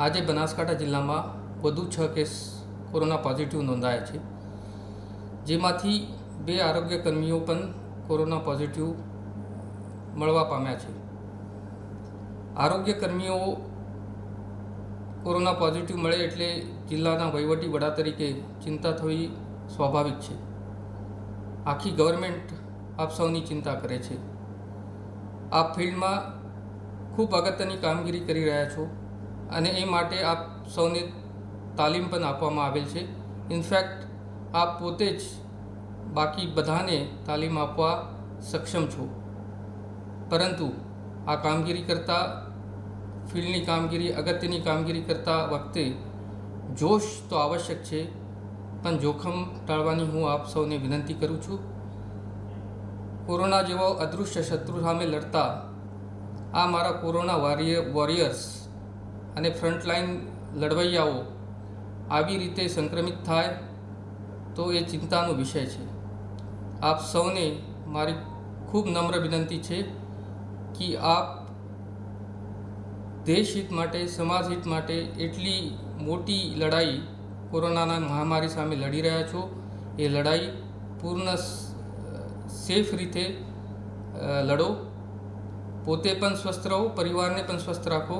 આજે બનાસકાંઠા જિલ્લામાં વધુ છ કેસ કોરોના પોઝિટિવ નોંધાયા છે. જેમાંથી બે આરોગ્ય કર્મીઓ પણ કોરોના પોઝિટિવ મળવા પામ્યા છે. આરોગ્ય કર્મીઓ કોરોના પોઝિટિવ મળે એટલે જિલ્લાના વહીવટી વડા તરીકે ચિંતા થવી સ્વાભાવિક છે. આખી ગવર્મેન્ટ આપ સૌની ચિંતા કરે છે. આપ ફિલ્ડમાં ખૂબ અગત્યની કામગીરી કરી રહ્યા છો. અને એ માટે આપ સૌને તાલીમ પણ આપવામાં આવેલ છે. ઇનફેક્ટ, આપ પોતે જ બાકી બધાને તાલીમ આપવા સક્ષમ છો. પરંતુ આ કામગીરી કરતાં, ફિલ્ડની કામગીરી, અગત્યની કામગીરી કરતા વખતે જોશ તો આવશ્યક છે, પણ જોખમ ટાળવાની હું આપ સૌને વિનંતી કરું છું. કોરોના જેવો અદૃશ્ય શત્રુ સામે લડતા, આ મારા કોરોના વોરિયર વોરિયર્સ અને ફ્રન્ટલાઇન લડવૈયાઓ આવી રીતે સંક્રમિત થાય તો એ ચિંતાનો વિષય છે. આપ સૌને મારી ખૂબ નમ્ર વિનંતી છે કે આપ દેશ હિત માટે, સમાજ હિત માટે એટલી મોટી લડાઈ કોરોનાના મહામારી સામે લડી રહ્યા છો. એ લડાઈ પૂર્ણ સેફ રીતે લડો. પોતે પણ સ્વસ્થ રહો, પરિવારને પણ સ્વસ્થ રાખો.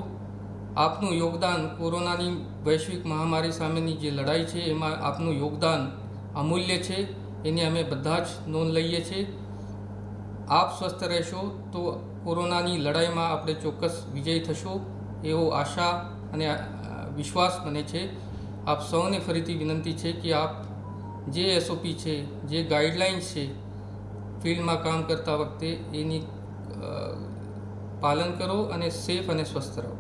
આપનું યોગદાન કોરોનાની વૈશ્વિક મહામારી સામેની જે લડાઈ છે, એમાં આપનું યોગદાન અમૂલ્ય છે. એની અમે બધા જ નોંધ લઈએ છીએ. આપ સ્વસ્થ રહેશો તો કોરોનાની લડાઈમાં આપણે ચોક્કસ વિજય થશો એવો આશા અને વિશ્વાસ મને છે. આપ સૌને ફરીથી વિનંતી છે કે આપ જે એસઓપી છે, જે ગાઈડલાઇન્સ છે, ફિલ્ડમાં કામ કરતા વખતે એની પાલન કરો અને સેફ અને સ્વસ્થ રહો.